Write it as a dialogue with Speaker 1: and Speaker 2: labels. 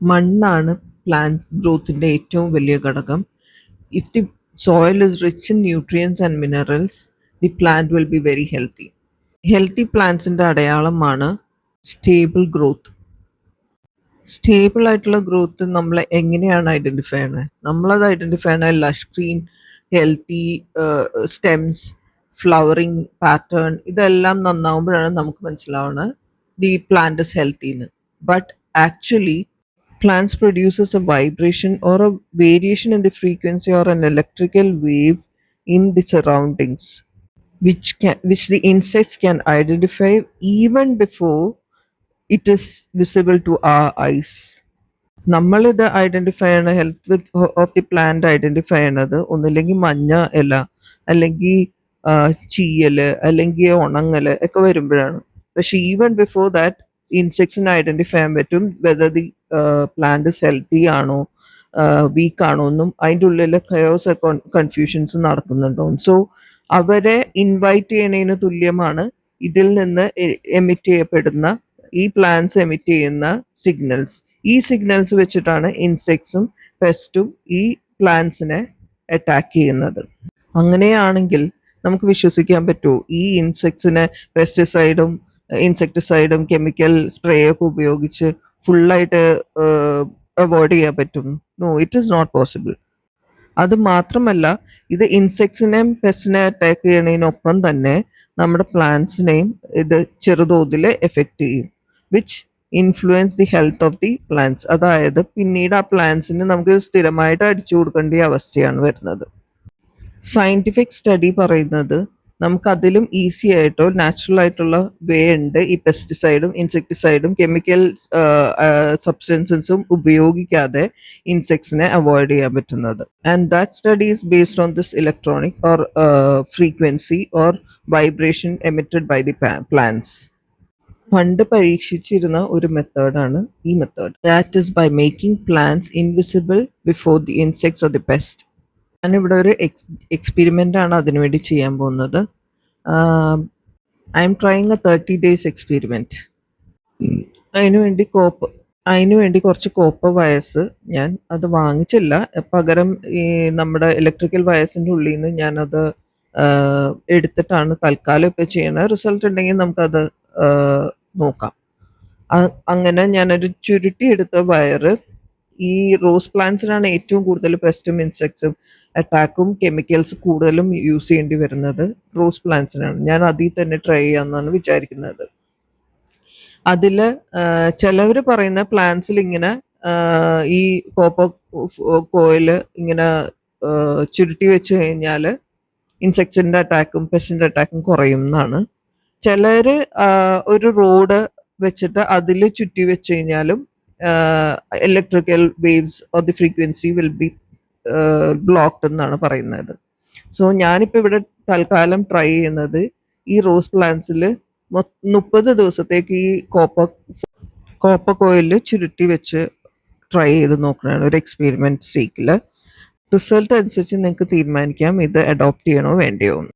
Speaker 1: മണ്ണാണ് പ്ലാന്റ്സ് ഗ്രോത്തിന്റെ ഏറ്റവും വലിയ ഘടകം. If the soil is rich in nutrients and minerals the plant will be very healthy healthy പ്ലാന്റ്സിന്റെ അടയാളമാണ് stable growth stable ആയിട്ടുള്ള growth നമ്മൾ എങ്ങനെയാണ് ഐഡന്റിഫൈ ചെയ്യണത് നമ്മളത് ഐഡന്റിഫൈ ചെയ്യണത് lush green healthy stems flowering pattern ഇതെല്ലാം നന്നാവുമ്പോഴാണ് നമുക്ക് മനസ്സിലാവുന്നത് the plant is ഹെൽത്തിന്ന് but actually plants produces a vibration or a variation in the frequency or an electrical wave in the surroundings which can which the insects can identify even before it is visible to our eyes നമ്മളിത് identify ചെയ്യണ health with of the plant identify ചെയ്യണത് ഒന്നില്ലെങ്കിൽ മഞ്ഞ ഇല അല്ലെങ്കിൽ ചീയൽ അല്ലെങ്കിൽ ഉണങ്ങൽ ഒക്കെ വരുമ്പോഴാണ് പക്ഷെ ഈവൻ ബിഫോർ ദാറ്റ് ഇൻസെക്ട്സിനെ ഐഡന്റിഫൈ ചെയ്യാൻ പറ്റും വെദർ ദി പ്ലാന്റ് ഹെൽത്തി ആണോ വീക്ക് ആണോ എന്നും അതിന്റെ ഉള്ളിലെ കയോസ് കൺഫ്യൂഷൻസ് നടക്കുന്നുണ്ടോ. സോ അവരെ ഇൻവൈറ്റ് ചെയ്യണതിന് തുല്യമാണ് ഇതിൽ നിന്ന് എമിറ്റ് ചെയ്യപ്പെടുന്ന ഈ പ്ലാന്റ്സ് എമിറ്റ് ചെയ്യുന്ന സിഗ്നൽസ് ഈ സിഗ്നൽസ് വെച്ചിട്ടാണ് ഇൻസെക്ട്സും പെസ്റ്റും ഈ പ്ലാന്റ്സിനെ അറ്റാക്ക് ചെയ്യുന്നത്. അങ്ങനെയാണെങ്കിൽ നമുക്ക് വിശ്വസിക്കാൻ പറ്റുമോ ഈ ഇൻസെക്ട്സിനെ പെസ്റ്റിസൈഡും ഇൻസെക്ടിസൈഡും കെമിക്കൽ സ്പ്രേ ഒക്കെ ഉപയോഗിച്ച് ഫുള്ളായിട്ട് അവോയ്ഡ് ചെയ്യാൻ പറ്റും. No it is not possible അത് മാത്രമല്ല ഇത് ഇൻസെക്ട്സിനെയും പെസ്റ്റിനെ അറ്റാക്ക് ചെയ്യണതിനൊപ്പം തന്നെ നമ്മുടെ പ്ലാന്റ്സിനെയും ഇത് ചെറുതോതിൽ എഫക്റ്റ് ചെയ്യും which influence the health of the plants അതായത് പിന്നീട് ആ പ്ലാന്റ്സിന് നമുക്ക് സ്ഥിരമായിട്ട് അടിച്ചു കൊടുക്കേണ്ട അവസ്ഥയാണ് വരുന്നത്. സയന്റിഫിക് സ്റ്റഡി പറയുന്നത് നമുക്ക് അതിലും ഈസി ആയിട്ടോ നാച്ചുറൽ ആയിട്ടുള്ള വേ ഉണ്ട് ഈ പെസ്റ്റിസൈഡും ഇൻസെക്ടിസൈഡും കെമിക്കൽ സബ്സ്റ്റൻസസും ഉപയോഗിക്കാതെ ഇൻസെക്ട്സിനെ അവോയ്ഡ് ചെയ്യാൻ പറ്റുന്നത്. And that study is based on this electronic or frequency or vibration emitted by the plants പണ്ട് പരീക്ഷിച്ചിരുന്ന ഒരു മെത്തേഡാണ് ഈ method. That is by making plants invisible before the insects or the pest ഞാനിവിടെ ഒരു എക്സ് എക്സ്പെരിമെന്റ് ആണ് അതിനുവേണ്ടി ചെയ്യാൻ പോകുന്നത്. I'm trying a thirty days experiment അതിനുവേണ്ടി കോപ്പ് അതിനുവേണ്ടി കുറച്ച് കോപ്പ വയസ്സ് ഞാൻ അത് വാങ്ങിച്ചില്ല. പകരം ഈ നമ്മുടെ ഇലക്ട്രിക്കൽ വയസ്സിന്റെ ഉള്ളിൽ നിന്ന് ഞാനത് എടുത്തിട്ടാണ് തൽക്കാലം ഇപ്പോൾ ചെയ്യുന്നത് റിസൾട്ട് ഉണ്ടെങ്കിൽ നമുക്കത് നോക്കാം. അങ്ങനെ ഞാനൊരു ചുരുട്ടി എടുത്ത വയറ് ഈ റോസ് പ്ലാന്റ്സിനാണ് ഏറ്റവും കൂടുതൽ പെസ്റ്റും ഇൻസെക്ട്സും അറ്റാക്കും കെമിക്കൽസ് കൂടുതലും യൂസ് ചെയ്യേണ്ടി വരുന്നത് റോസ് പ്ലാന്റ്സിനാണ്. ഞാൻ അതിൽ തന്നെ ട്രൈ ചെയ്യാമെന്നാണ് വിചാരിക്കുന്നത്. അതിൽ ചിലവർ പറയുന്ന പ്ലാന്റ്സിൽ ഇങ്ങനെ ഈ കോപ്പ കോയിൽ ഇങ്ങനെ ചുരുട്ടി വെച്ച് കഴിഞ്ഞാൽ ഇൻസെക്ട്സിന്റെ അറ്റാക്കും പെസ്റ്റിന്റെ അറ്റാക്കും കുറയും എന്നാണ്. ചിലർ ഒരു റോഡ് വെച്ചിട്ട് അതിൽ ചുറ്റി വെച്ച് കഴിഞ്ഞാലും electrical waves or the frequency will be blocked എന്നാണ് പറയുന്നത്. സോ ഞാനിപ്പോൾ ഇവിടെ തൽക്കാലം ട്രൈ ചെയ്യുന്നത് ഈ റോസ് പ്ലാന്റ്സിൽ മുപ്പത് ദിവസത്തേക്ക് ഈ കോപ്പർ കോപ്പർ കോയിൽ ചുരുട്ടി വെച്ച് ട്രൈ ചെയ്ത് നോക്കണതാണ് ഒരു എക്സ്പെരിമെന്റ് സീക്കിൽ റിസൾട്ട് അനുസരിച്ച് നിങ്ങൾക്ക് തീരുമാനിക്കാം. ഇത് അഡോപ്റ്റ് ചെയ്യണോ വേണ്ടയോ